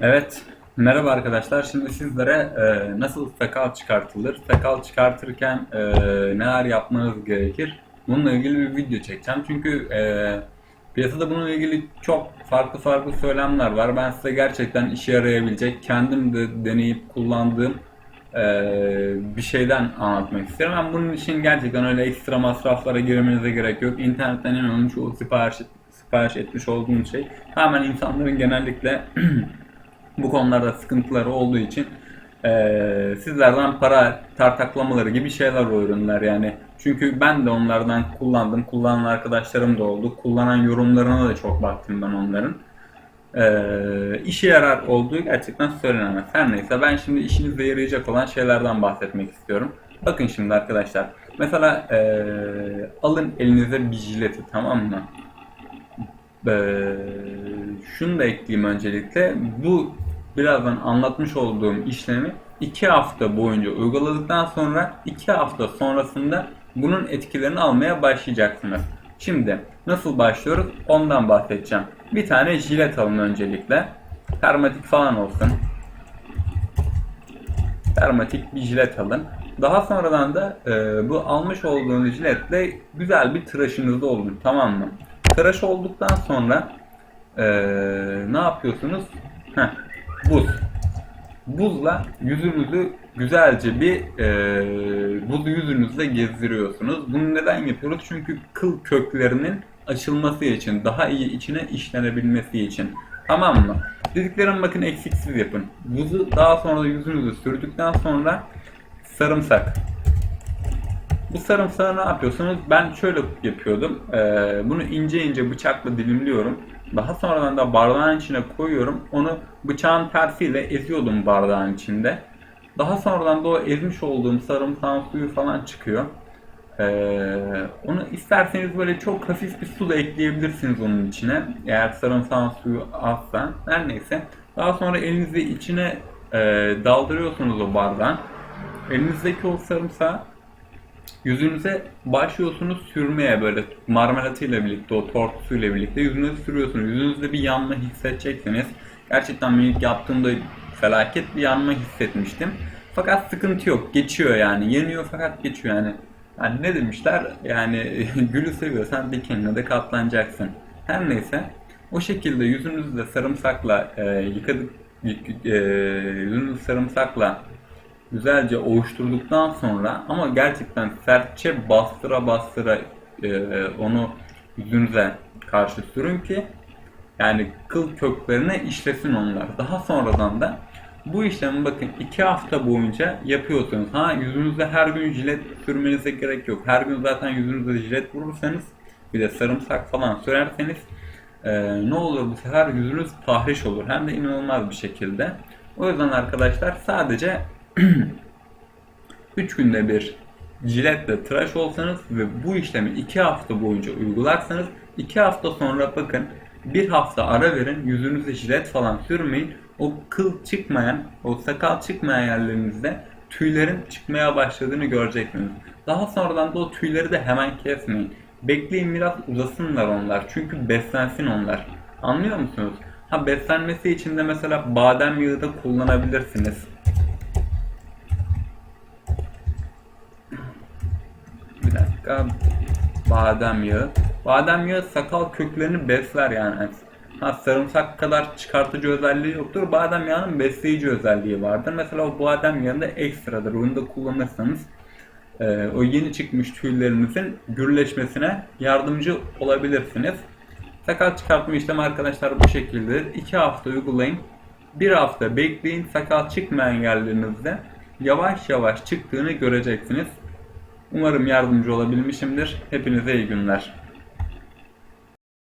Evet, merhaba arkadaşlar. Şimdi sizlere e, nasıl sakal çıkartılır, sakal çıkartırken e, neler yapmanız gerekir, bununla ilgili bir video çekeceğim. Çünkü e, piyasada bununla ilgili çok farklı farklı söylemler var. Ben size gerçekten işe yarayabilecek, kendim de deneyip kullandığım e, bir şeyden anlatmak istiyorum. Ben bunun için gerçekten öyle ekstra masraflara girmenize gerek yok. İnternetten inanın çoğu sipariş, sipariş etmiş olduğum şey hemen insanların genellikle bu konularda sıkıntıları olduğu için eee, sizlerden para tartaklamaları gibi şeyler o yani. Çünkü ben de onlardan kullandım. Kullanan arkadaşlarım da oldu. Kullanan yorumlarına da çok baktım ben onların. Eee işe yarar olduğu gerçekten söylenemez. Her neyse ben şimdi işinize yarayacak olan şeylerden bahsetmek istiyorum. Bakın şimdi arkadaşlar. Mesela eee, alın elinize bir jileti tamam mı? Ee, şunu da ekleyeyim öncelikle. Bu birazdan anlatmış olduğum işlemi 2 hafta boyunca uyguladıktan sonra 2 hafta sonrasında bunun etkilerini almaya başlayacaksınız. Şimdi nasıl başlıyoruz ondan bahsedeceğim. Bir tane jilet alın öncelikle. Termatik falan olsun. Termatik bir jilet alın. Daha sonradan da e, bu almış olduğunuz jiletle güzel bir tıraşınız olun tamam mı? Tıraş olduktan sonra e, ne yapıyorsunuz? Heh, buz. Buzla yüzünüzü güzelce bir e, buzu yüzünüzde gezdiriyorsunuz. Bunu neden yapıyoruz? Çünkü kıl köklerinin açılması için, daha iyi içine işlenebilmesi için. Tamam mı? Dediklerim bakın eksiksiz yapın. Buzu daha sonra da yüzünüzü sürdükten sonra sarımsak. Bu sarımsağı ne yapıyorsunuz? Ben şöyle yapıyordum. Ee, bunu ince ince bıçakla dilimliyorum. Daha sonradan da bardağın içine koyuyorum. Onu bıçağın tersiyle eziyordum bardağın içinde. Daha sonradan da o ezmiş olduğum sarımsağın suyu falan çıkıyor. Ee, onu isterseniz böyle çok hafif bir su da ekleyebilirsiniz onun içine. Eğer sarımsağın suyu azsa. Her neyse. Daha sonra elinizi içine e, daldırıyorsunuz o bardağın. Elinizdeki o sarımsağı yüzünüze başlıyorsunuz sürmeye böyle marmelatıyla birlikte o tortusuyla birlikte yüzünüze sürüyorsunuz. Yüzünüzde bir yanma hissedeceksiniz. Gerçekten ben ilk yaptığımda felaket bir yanma hissetmiştim. Fakat sıkıntı yok. Geçiyor yani. Yeniyor fakat geçiyor yani. Yani ne demişler? Yani gülü seviyorsan dikenine de katlanacaksın. Her neyse. O şekilde yüzünüzü de sarımsakla e, yıkadık. yık- e, yüzünüzü sarımsakla güzelce ovuşturduktan sonra ama gerçekten sertçe bastıra bastıra e, onu yüzünüze karşı sürün ki yani kıl köklerine işlesin onlar. Daha sonradan da bu işlemi bakın 2 hafta boyunca yapıyorsunuz. Ha yüzünüzde her gün jilet sürmenize gerek yok. Her gün zaten yüzünüzde jilet vurursanız bir de sarımsak falan sürerseniz e, ne olur bu sefer yüzünüz tahriş olur. Hem de inanılmaz bir şekilde. O yüzden arkadaşlar sadece 3 günde bir jiletle tıraş olsanız ve bu işlemi 2 hafta boyunca uygularsanız 2 hafta sonra bakın bir hafta ara verin yüzünüze jilet falan sürmeyin o kıl çıkmayan o sakal çıkmayan yerlerinizde tüylerin çıkmaya başladığını göreceksiniz. Daha sonradan da o tüyleri de hemen kesmeyin. Bekleyin biraz uzasınlar onlar çünkü beslensin onlar. Anlıyor musunuz? Ha beslenmesi için de mesela badem yağı da kullanabilirsiniz. Dakika. Badem yağı. Badem yağı sakal köklerini besler yani. Ha, sarımsak kadar çıkartıcı özelliği yoktur. Badem yağının besleyici özelliği vardır. Mesela o badem yağında ekstradır. Onu da kullanırsanız e, o yeni çıkmış tüylerinizin gürleşmesine yardımcı olabilirsiniz. Sakal çıkartma işlemi arkadaşlar bu şekildedir. 2 hafta uygulayın. Bir hafta bekleyin. Sakal çıkmayan yerlerinizde yavaş yavaş çıktığını göreceksiniz. Umarım yardımcı olabilmişimdir. Hepinize iyi günler.